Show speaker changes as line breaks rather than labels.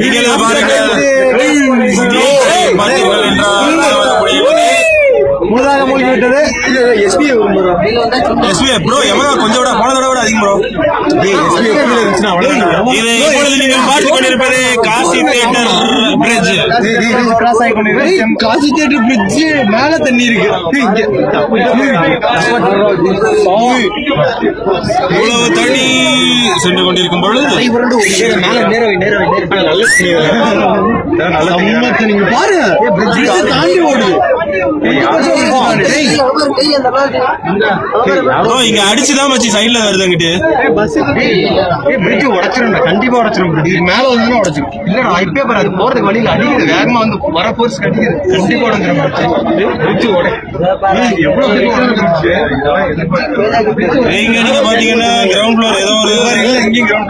இங்கே பாருங்க. பார்த்தீர்கள் என்றால் வரக்கூடியது
முழுதாக மூழ்கிவிட்டது எஸ்பி
எஸ்பி ப்ரோ எவ்வளோ கொஞ்சம் விட போன தடவை விட அதிகம் ப்ரோ இது நீங்கள் பார்த்துக் கொண்டிருப்பது காசி தியேட்டர். பிரிட்ஜ்
கிராஸ் ஆகி கொண்டிருக்கிறது காசி தேட்டர் பிரிட்ஜ் மேல தண்ணி இருக்கு.
இவ்வளவு தண்ணி சென்று கொண்டிருக்கும் பொழுது
நீங்க பாருங்க bridge தாண்டி
ப்ரோ இங்க அடிச்சுதான் வச்சு சைடுல வருது அங்கிட்டு.
பிரிட்ஜ் உடைச்சிரும் கண்டிப்பா உடைச்சிரும் இது மேல வந்து உடைச்சிரும். இல்லடா இப்பே பாரு அது போறதுக்கு வழியில அடிக்குது வேகமா வந்து வர போர்ஸ் கட்டிக்குது கண்டிப்பா உடைஞ்சிரும் பிரிட்ஜ் உடை. ஏய், எவ்வளவு பெரிய bridge?
இங்க நீங்க பாத்தீங்கன்னா கிரவுண்ட் ஃப்ளோர் ஏதோ ஒரு
எங்கேயும்